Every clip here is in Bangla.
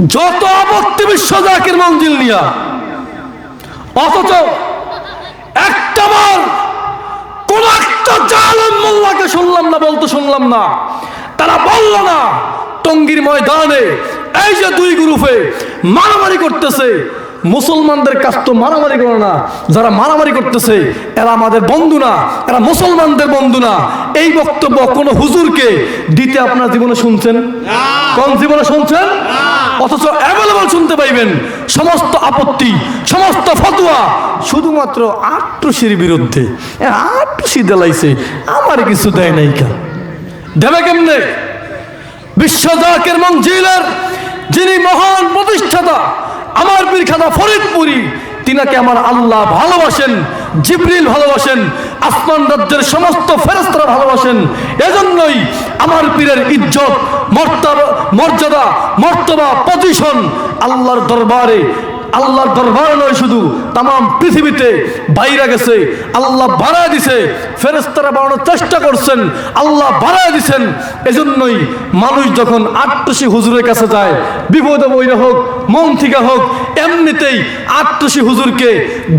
যত আপত্তি বিশ্ব জাকির মঞ্জিল নিয়া অথচ একটা বার কোন একটা জালেম মোল্লাকে শুনলাম না বলতে শুনলাম না। তারা বলল না টঙ্গির ময়দানে এই যে দুই গ্রুপে মারামারি করতেছে মুসলমানদের কাছ তো মারামারি করে না যারা মারামারি করতেছে এরা আমাদের বন্ধু না এরা মুসলমানদের বন্ধু না। এই বক্তব্য কোনো হুজুরকে দিতে আপনার জীবনে শুনছেন? কোন জীবনে শুনছেন? অথচ অ্যাভেলেবল শুনতে পাইবেন। সমস্ত আপত্তি, সমস্ত ফতুয়া শুধুমাত্র আট্রসির বিরুদ্ধে। আট্রসি দেলাইছে, আমার কিছু দেয় নাই কা। দেবে কেমনে? বিশ্বজাকের মঞ্জিলের যিনি মহান প্রতিষ্ঠাতা, আমার পীর খাদা ফরিদপুরি, তিনাকে আমার আল্লাহ ভালোবাসেন। জিবরিল ভালোবাসেন, আসমান রাজ্যের সমস্ত ফেরস্তরা ভালোবাসেন। এজন্যই আমার পীরের ইজ্জত মর্তা মর্যাদা, মর্তবা পজিশন আল্লাহর দরবারে আল্লাহর দরবারে নয়, শুধু তাম পৃথিবীতে বাইরে গেছে, আল্লাহ বাড়ায় দিছে ফেরেস্তারা বাড়ানোর চেষ্টা করছেন, আল্লাহ বাড়ায় দিছেন। এজন্যই মানুষ যখন আটটসি হুজুরের কাছে যায়, বিপদে বইরে হোক, মন থেকে হোক, এমনিতেই আটটসি হুজুরকে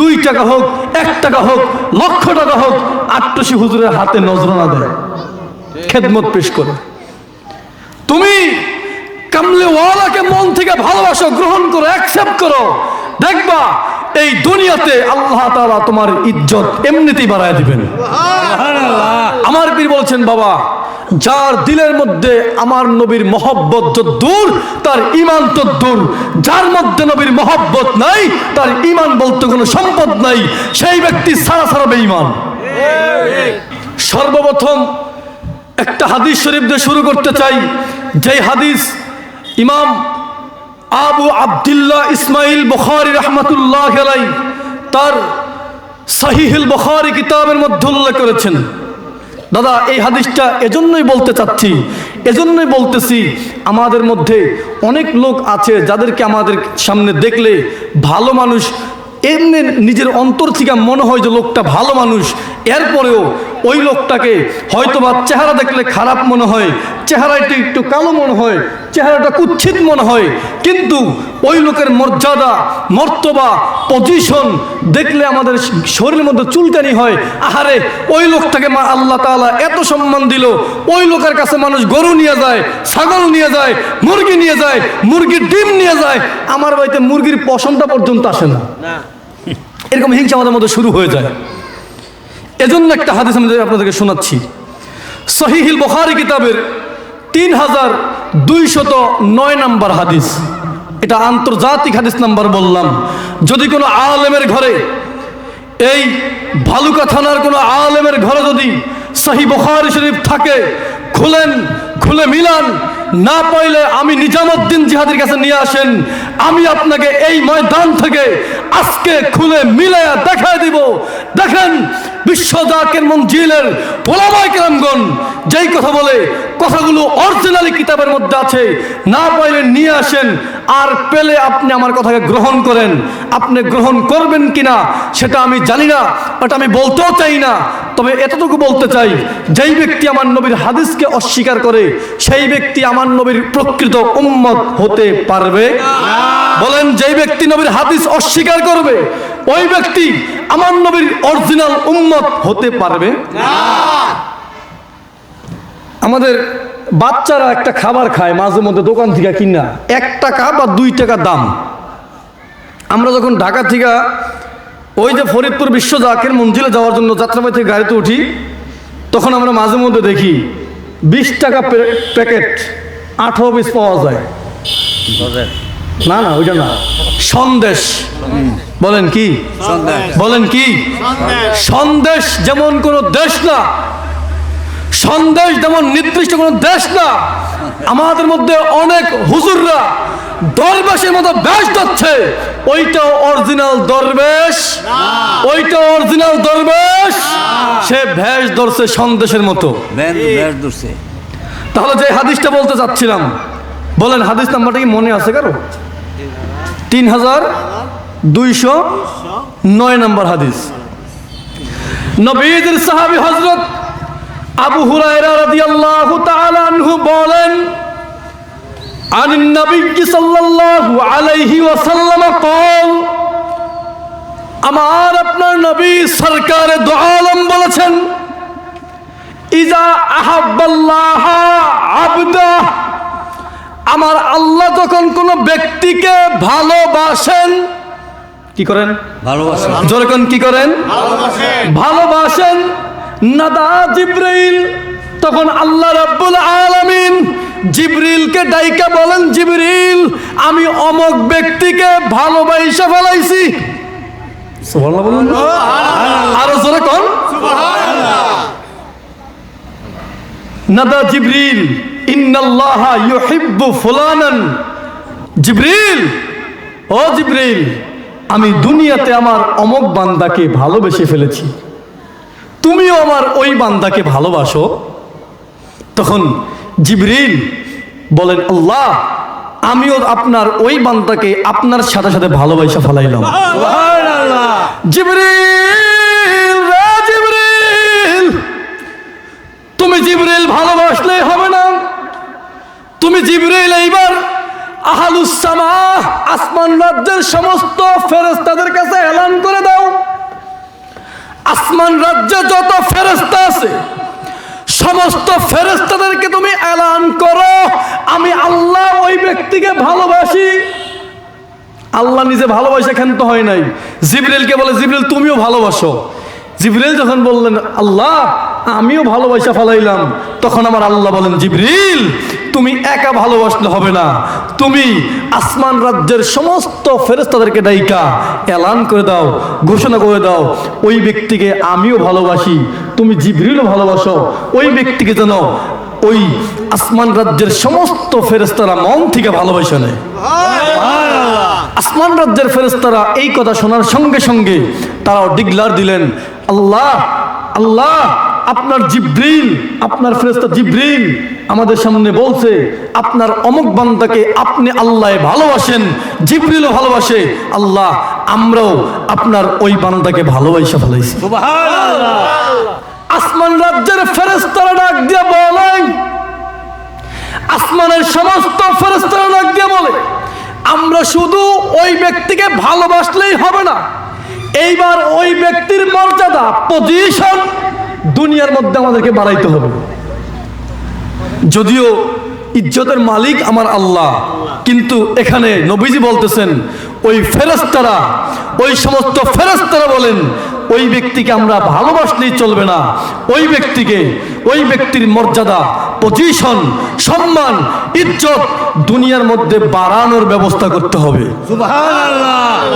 দুই টাকা হোক, এক টাকা হোক, লক্ষ টাকা হোক আটটসি হুজুরের হাতে নজরানা দেয়, খেদমত পেশ করে। কামলেওয়ালাকে মন থেকে ভালোবাসো গ্রহণ করো অ্যাকসেপ্ট করো। দেখবা এই দুনিয়াতে আল্লাহ তাআলা তোমার ইজ্জত এমনিতেই বাড়ায় দিবেন। আমার পীর বলছেন বাবা যার দিলের মধ্যে আমার নবীর মহব্বত দূর তার ইমান তো দূর। যার মধ্যে নবীর মহব্বত নাই তার ইমান বলতে কোনো সম্পদ নাই। সেই ব্যক্তি সারা সারা বেঈমান। সর্বপ্রথম একটা হাদিস শরীফ দিয়ে শুরু করতে চাই। যেই হাদিস ইমাম আবু আবদুল্লাহ ইসমাইল বখারি রহমতুল্লাহ তার সহিহুল বখারি কিতাবের মধ্যে উল্লেখ করেছেন। দাদা, এই হাদিসটা এজন্যই বলতে চাচ্ছি, এজন্যই বলতেছি, আমাদের মধ্যে অনেক লোক আছে যাদেরকে আমাদের সামনে দেখলে ভালো মানুষ, এমনি নিজের অন্তর থেকে মনে হয় যে লোকটা ভালো মানুষ, এরপরেও ওই লোকটাকে হয়তোবা চেহারা দেখলে খারাপ মনে হয় চেহারাটা একটু কালো মনে হয় চেহারাটা কুচ্ছিত মনে হয় কিন্তু ওই লোকের মর্যাদা মর্তবা পজিশন দেখলে আমাদের শরীরের মধ্যে চুলকানি হয়। আহারে ওই লোকটাকে মা আল্লাহ তালা এত সম্মান দিল ওই লোকের কাছে মানুষ গরু নিয়ে যায় ছাগল নিয়ে যায় মুরগি নিয়ে যায় মুরগির ডিম নিয়ে যায় আমার বাড়িতে মুরগির পশমটা পর্যন্ত আসে না। এরকম হিংসা আমাদের মধ্যে শুরু হয়ে যায়। এজন্য একটা হাদিস আমি আপনাদেরকে শোনাচ্ছি। সহিহিল বখারি কিতাবের তিন হাজার দুইশত নয় নাম্বার হাদিস। এটা আন্তর্জাতিক হাদিস নাম্বার বললাম। যদি কোনো আলেমের ঘরে এই ভালুকা থানার কোনো আলেমের ঘরে যদি সহি বখারি শরীফ থাকে, খুলেন, খুলে মিলান, না পাইলে আমি নিজামুদ্দিন জিহাদের কাছে নিয়ে আসেন। আমি আপনাকে এই ময়দান থেকে আজকে খুলে মিলাইয়া দেখায় দিব। দেখেন বিশ্বজাকের মঞ্জিলের পোলামাই কেরামগণ যেই কথা বলে, কথাগুলো অরিজিনালি কিতাবের মধ্যে আছে, না পাইলে নিয়ে আসেন, আর পেলে আপনি আমার কথাকে গ্রহণ করেন। আপনি গ্রহণ করবেন কিনা, সেটা আমি জানি না ওটা আমি বলতেও চাই না। তবে এতটুকু বলতে চাই, যেই ব্যক্তি আমার নবীর হাদিসকে অস্বীকার করে, সেই ব্যক্তি আমার নবীর প্রকৃত উম্মত হতে পারবে। বলেন, যেই ব্যক্তি নবীর হাদিস অস্বীকার করবে ওই ব্যক্তি আমার নবীর অরিজিনাল উম্মত হতে পারবে? আমাদের বাচ্চারা একটা খাবার খায়, মাঝে মধ্যে দোকান থেকে কিনা। এক টাকা বা দুই টাকা দাম। আমরা যখন ঢাকা থেকে ওই যে ফরিদপুর বিশ্ব জাকের মঞ্জিলে যাওয়ার জন্য যাত্রাবাড়ি থেকে গাড়িতে উঠি, তখন আমরা মাঝে মধ্যে দেখি বিশ টাকা প্যাকেট আঠারো পিস পাওয়া যায়। না না ওইটা না। সন্দেশ। বলেন কি? বলেন কি? সন্দেশ। যেমন কোনো দেশ না সন্দেশ যেমন নির্দিষ্ট কোনো দেশ না আমাদের মধ্যে অনেক হুজুররা দরবেশের মতো বেশ যাচ্ছে ওইটাও অরিজিনাল দরবেশ। ওইটা অরিজিনাল দরবেশ। সে ভেষ ধরছে সন্দেশের মতো। ধরছে। তাহলে যে হাদিসটা বলতে চাচ্ছিলাম বলেন হাদিস নাম্বারটা কি মনে আছে কারও? তিন হাজার দুইশো নয় নম্বর হাদিস নবীদের সাহাবী হজরত আবু হুরায়রা রাদিয়াল্লাহু তাআলা আনহু বলেন عن النبي صلى الله عليه وسلم قال আমার আপনার নবী সরকারে দু আলম বলেছেন ইজা আহাব্বাল্লাহ আবদা আমার আল্লাহ যখন কোন ব্যক্তিকে ভালোবাসেন কি করেন? ভালোবাসা যখন কি করেন? ভালোবাসেন। নাদা জিব্রাইল। তখন আল্লাহ রাব্বুল আলামিন জিবরিলকে ডাইকা বলেন জিবরিল আমি অমক ব্যক্তিকে ভালোবাসা ফেলাইছি। আরও জোরে কোন। নাদা জিবরিল ইন্নাল্লাহা ইউহিব্বু ফুলানান। জিবরিল ও জিবরিল আমি দুনিয়াতে আমার অমক বান্দাকে ভালোবেসে ফেলেছি। তুমিও আমার ওই বান্দাকে ভালোবাসো। তখন জিবরিল বলেন আল্লাহ আমিও আপনার ওই বান্দাকে আপনার সাথে সাথে ভালোবাসা ফেলাইলাম। জিবরিল তুমি জিবরিল তুমি জিবরিল এইবার আহালুসামা আসমান রাজ্যের সমস্ত ফেরেস্তাদের কাছে এলান করে দাও। আসমান রাজ্যে যত ফেরেস্তা আছে, সমস্ত ফেরেস্তাদেরকে তুমি এলান করো। আমি আল্লাহ ওই ব্যক্তিকে ভালোবাসি। আল্লাহ নিজে হয় নাই। জিবরিলকে বলে, জিবরিল, তুমিও ভালোবাসো। জিবরিল যখন বললেন, আল্লাহ, আমিও ভালোবাসা ফেলাইলাম। তখন আমার আল্লাহ বলেন, জিবরিল তুমি একা ভালোবাসলে হবে না। তুমি আসমান রাজ্যের সমস্ত ফেরেস্তাদেরকে ডাইকা এলান করে দাও ঘোষণা করে দাও ওই ব্যক্তিকে আমিও ভালোবাসি তুমি জিবরিলও ভালোবাসো ওই ব্যক্তিকে যেন ওই আসমান রাজ্যের সমস্ত ফেরেস্তারা মন থেকে ভালোবাসা নেয়। আসমান রাজ্যের ফেরেস্তারা এই কথা শোনার সঙ্গে সঙ্গে তারাও ডিগলার দিলেন আল্লাহ আল্লাহ আপনার জিব্রিল, আপনার ফেরেস্তা জিব্রিল আমাদের সামনে বলছে, আপনার অমুক বান্দাকে আপনি আল্লাহ ভালোবাসেন, জিব্রিলও ভালোবাসে, আল্লাহ আমরাও আপনার ওই বান্দাকে ভালোবাসা ফেলাইছি। আসমান রাজ্যের ফেরেস্তারা ডাক দিয়ে বলেন আসমানের সমস্ত ফেরেস্তারা ডাক দিয়ে বলে, আমরা শুধু ওই ব্যক্তিকে ভালোবাসলেই হবে না, এইবার ওই ব্যক্তির মর্যাদা পজিশন দুনিয়ার মধ্যে আমাদেরকে বাড়াইতে হবে। যদিও ইজ্জতের মালিক আমার আল্লাহ, কিন্তু এখানে নবীজি বলতেছেন, ওই ফেরস্তারা ওই সমস্ত ফেরস্তারা বলেন ওই ব্যক্তিকে আমরা ভালোবাসলেই চলবে না। ওই ব্যক্তিকে ওই ব্যক্তির মর্যাদা পজিশন সম্মান ইজ্জত দুনিয়ার মধ্যে বাড়ানোর ব্যবস্থা করতে হবে।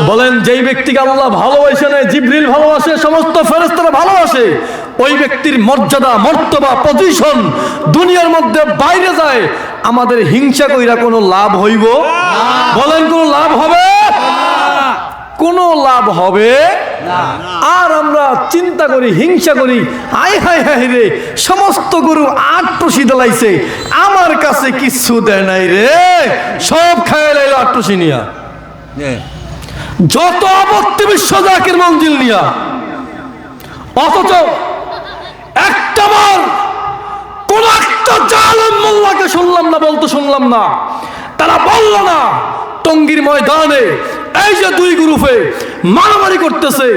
বলেন যেই ব্যক্তিকে আল্লাহ ভালোবাসে না জিবরিল ভালোবাসে সমস্ত ফেরেস্তারা ভালোবাসে ওই ব্যক্তির মর্যাদা মর্তবা পজিশন দুনিয়ার মধ্যে বাইরে যায়। আমাদের হিংসা কইরা কোনো লাভ হইব? বলেন কোনো লাভ হবে? কোনো লাভ হবে? আর আমরা চিন্তা করি হিংসা করি হাই হাই হাই রে সমস্ত গরু আট টসি দেলাইছে আমার কাছে কিচ্ছু দেয় নাই রে। সব খায় লাইল আট টসি নিয়া। যত আপত্তি বিশ্ব জাকির মঞ্জিল নিয়া। অথচ একটা বার কোন একটা জালেম মোল্লাকে শুনলাম না বলতে শুনলাম না। তারা বলল না টঙ্গির ময়দানে এই যে দুই গ্রুপে মারামারি করতেছে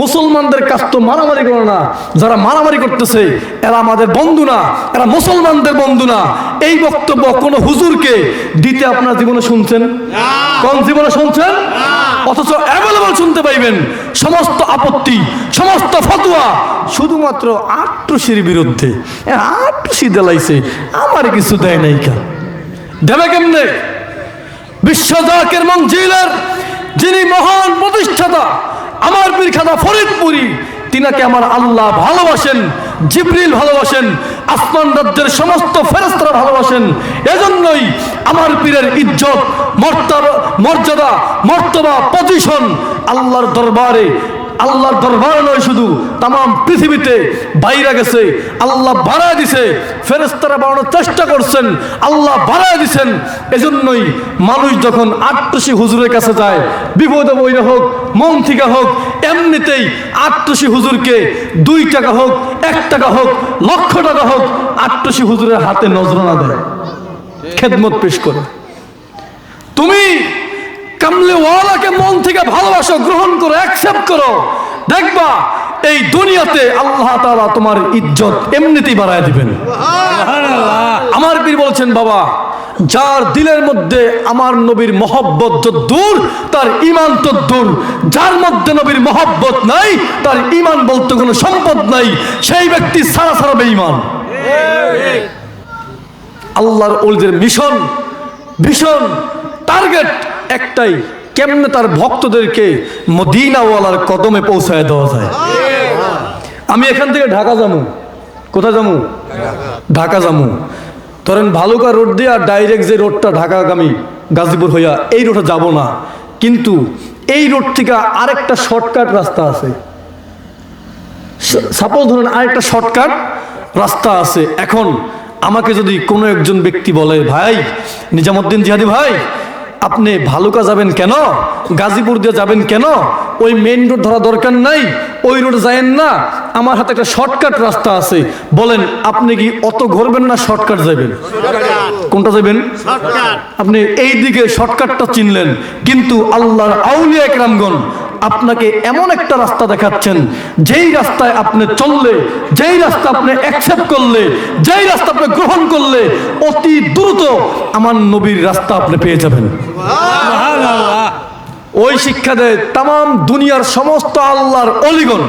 মুসলমানদের কাছ তো মারামারি করে না যারা মারামারি করতেছে এরা আমাদের বন্ধু না এরা মুসলমানদের বন্ধু না। এই বক্তব্য কোনো হুজুরকে দিতে আপনার জীবনে শুনছেন? কোন জীবনে শুনছেন? অথচ অ্যাভেলেবল শুনতে পাইবেন। সমস্ত আপত্তি সমস্ত ফতোয়া শুধুমাত্র আটটুসির বিরুদ্ধে। আটটুসি দেলাইছে আমার কিছু দেয় নাই কা দেবে কেমনে? বিশ্বজাকের মঞ্জিলের যিনি মহান প্রতিষ্ঠাতা, আমার পীর খাদা ফরিদপুরি, তিনাকে আমার আল্লাহ ভালোবাসেন, জিবরিল ভালোবাসেন, আসমান রাজ্যের সমস্ত ফেরস্তরা ভালোবাসেন। এজন্যই আমার পীরের ইজ্জত মর্তাবা মর্যাদা, মর্তবা পজিশন আল্লাহর দরবারে আল্লাহর দরবার নয় শুধু তাম পৃথিবীতে বাইরে গেছে, আল্লাহ বাড়ায় দিছে ফেরেস্তারা বাড়ানোর চেষ্টা করছেন, আল্লাহ বাড়ায় দিছেন। এজন্যই মানুষ যখন আটটসি হুজুরের কাছে যায়, বিপদে বইরে হোক, মন থেকে হোক, এমনিতেই আটটসি হুজুরকে দুই টাকা হোক, এক টাকা হোক, লক্ষ টাকা হোক, আটটসি হুজুরের হাতে নজরানা দেয়, খেদমত পেশ করে। তুমি কামলেওয়ালাকে মন থেকে ভালোবাসো গ্রহণ করো অ্যাকসেপ্ট করো। দেখবা এই দুনিয়াতে আল্লাহ তাআলা তোমার ইজ্জত এমনিতেই বাড়ায় দিবেন। আমার পীর বলছেন বাবা যার দিলের মধ্যে আমার নবীর মহব্বত দূর তার ইমান তো দূর। যার মধ্যে নবীর মহব্বত নাই তার ইমান বলতে কোনো সম্পদ নাই। সেই ব্যক্তি সারা সারা বেঈমান। আল্লাহর ওলিদের মিশন ভীষণ টার্গেট একটাই, কেমনে তার ভক্তদেরকে মদিনাওয়ালার কদমে পৌঁছায় দেওয়া যায়? আমি এখান থেকে ঢাকা যাব। কোথায় যাব? ঢাকা যাব। ধরেন ভালুকা রোড দিয়ে আর ডাইরেক্ট যে রোডটা ঢাকাগামী গাজীপুর হইয়া এই রোডে যাব না। কিন্তু এই রোড থেকে আরেকটা শর্টকাট রাস্তা আছে। সাপোজ ধরেন আরেকটা শর্টকাট রাস্তা আছে। এখন আমাকে যদি কোনো একজন ব্যক্তি বলে, ভাই, নিজামুদ্দিন জিহাদি ভাই আপনি ভালুকা যাবেন কেন? গাজীপুর দিয়ে যাবেন কেন? ওই মেইন রোড ধরা দরকার নাই। ওই রোড যায়েন না। আমার হাতে একটা শর্টকাট রাস্তা আছে। বলেন আপনি কি অত ঘুরবেন না শর্টকাট যাবেন কোনটা যাবেন আপনি এই দিকে শর্টকাটটা চিনলেন। কিন্তু আল্লাহর আউলিয়া একরামগণ আপনাকে এমন একটা রাস্তা দেখাচ্ছেন যেই রাস্তায় আপনি চললে যেই রাস্তা আপনি অ্যাকসেপ্ট করলে যেই রাস্তা আপনি গ্রহণ করলে অতি দ্রুত আমার নবীর রাস্তা আপনি পেয়ে যাবেন। ওই শিক্ষা দেয় তাম দুনিয়ার সমস্ত আল্লাহর অলিগণ